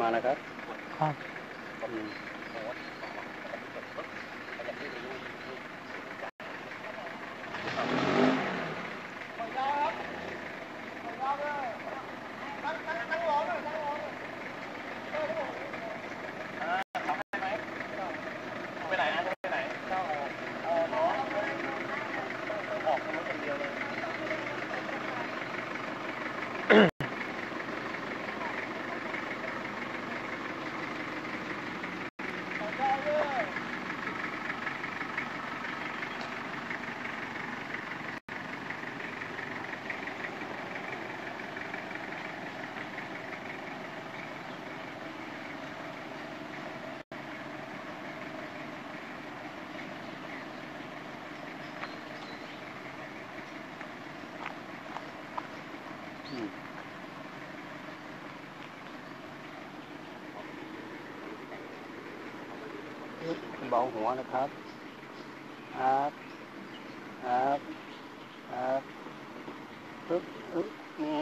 มานะครับ ครับอืมอืม เบาหัวนะครับครับครับครับอึ๊บอึ๊บนี่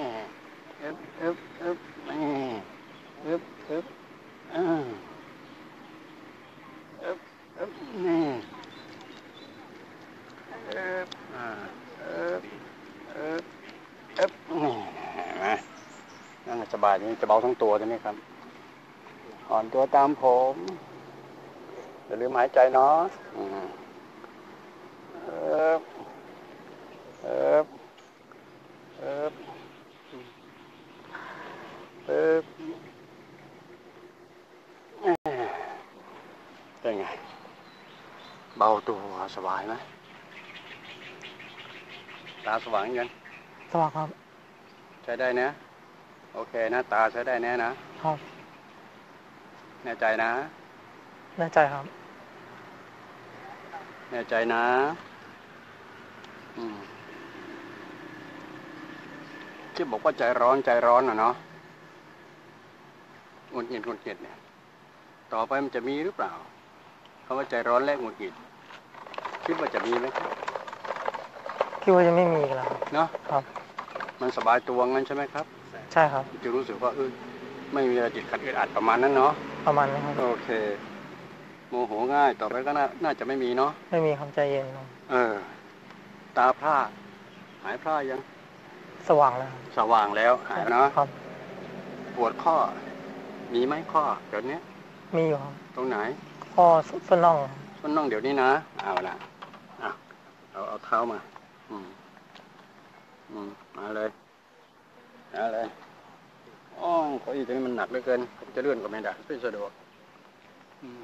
อึ๊บอึ๊บอึ๊บนี่อึ๊บอึ๊บอ่าอึ๊บอึ๊บนี่อึ๊บอ่าอึ๊บอึ๊บอึ๊บนี่นไหมนั่งสบายนี่จะเบาทั้งตัวใช่ไหมครับอ่อนตัวตามผม อย่าลืมหายใจเนาะอืมเอิบเอิบเอิบเอิบเอ้ยเป็นไง เบาตัวสบายไหมตาสว่างยังสวัสดีครับ ใช้ได้นะ โอเคนะตาใช้ได้แน่นะ ครับ แน่ใจนะ แน่ใจครับ แน่ใจนะอืมที่บอกว่าใจร้อนใจร้อนอะเนาะหงุดหงิดหงุดหงิดเนี่ย ต่อไปมันจะมีหรือเปล่าคำว่าใจร้อนและหงุดหงิดคิดว่าจะมีไหมครับคิดว่าจะไม่มีอีกแล้วครับเนาะครับ มันสบายตัวงั้นใช่ไหมครับ ใช่ครับจะรู้สึกว่าเออไม่มีอะไรจิตขัดอึดอัดประมาณนั้นเนาะประมาณนี้ครับโอเค โมโหง่ายต่อไปก็น่าน่าจะไม่มีเนาะไม่มีความใจเย็นครับเออ ตาพร่าหายพร่ายัง สว่างแล้วครับสว่างแล้วหายเนาะครับปวดข้อ มีไหมข้อเดี๋ยวนี้มีอยู่ครับตรงไหน ข้อส้นน่องครับส้นน่องเดี๋ยวนี้นะเอาละอะเอาเอาเท้ามา อืม อืมมาเลยมาเลยอ๋อเก้าอี้ตัวนี้มันหนักเหลือเกินผมจะเลื่อนก็ไม่ได้ไม่สะดวก อืม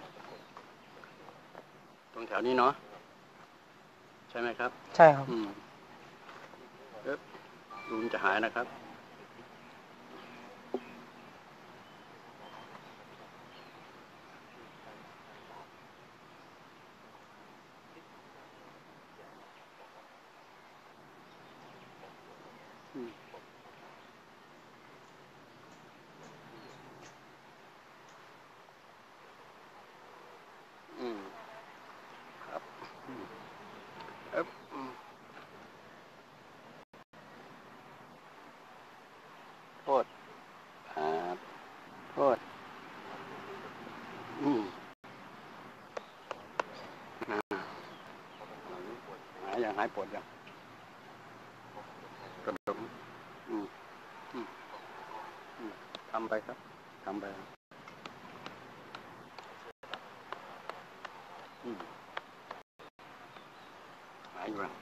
ตรงแถวนี้เนาะใช่ไหมครับ ใช่ครับ อืมเอ๊ะดูมันจะหายนะครับ อืมอืมครับอืมเอ๊ะอืมโทษครับโทษอืมอ่า หายยังหายปวดยังกระดมอืมอืมอืมทำไปครับทำไปครับอืมหายอยู่ยัง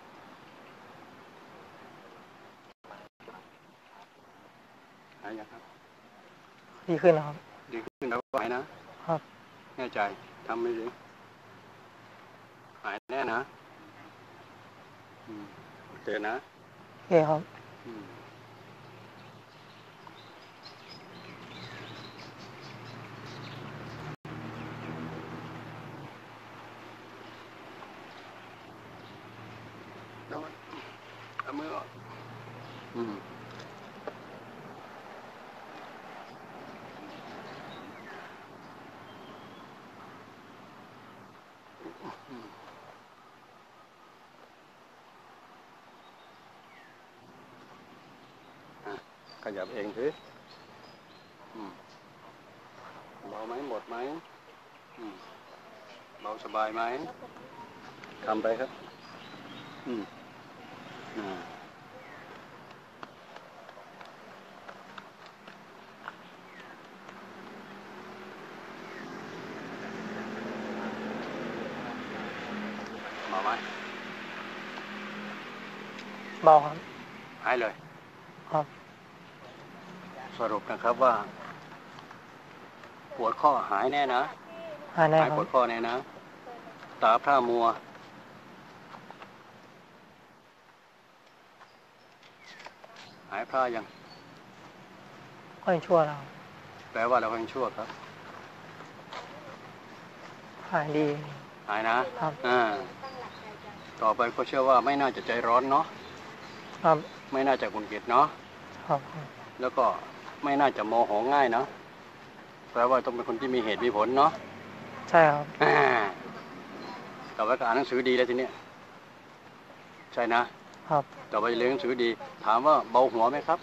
หายยังครับ ดีขึ้นนะครับ ดีขึ้นแล้วไหวนะ ครับ แน่ใจทำไม่ดีหายแน่นะอืม โอเคนะโอเคครับอืมโดนเอามือออกอืมอะ ขยับเองสิอืมเบาไหมหมดไหมอืมเบาสบายไหมทำไปครับ อืมอ่าเบาไหมเบาครับหายเลย ครับ สรุปนะครับว่า ปวดข้อหายแน่นะหายแน่หายครัปบวดข้อแน่นะ ตาพร่ามัว หายพร่ายัง ก็ยังชั่วแล้วครับแปลว่าเรายังชั่วครับ หายดี หายนะครับ อ่าต่อไปก็เชื่อว่าไม่น่าจะใจร้อนเนาะ ครับ ไม่น่าจะกุนเกิดเนาะ ครับ แล้วก็ ไม่น่าจะโมโหง่ายเนาะแปลว่าต้องเป็นคนที่มีเหตุมีผลเนาะใช่ครับอ่าต่อไปก็อ่านหนังสือดีแล้วทีเนี้ยใช่นะครับต่อไปเรียนหนังสือดี ถามว่าเบาหัวไหมครับ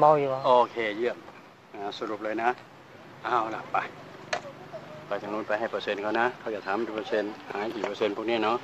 เบาอยู่ครับโอเคเยี่ยมอ่าสรุปเลยนะเอาล่ะไปไปทางนู้นไปให้เปอร์เซ็นต์เขานะเขาจะถามดูเปอร์เซ็นต์หายกี่เปอร์เซ็นต์พวกเนี้ยเนาะ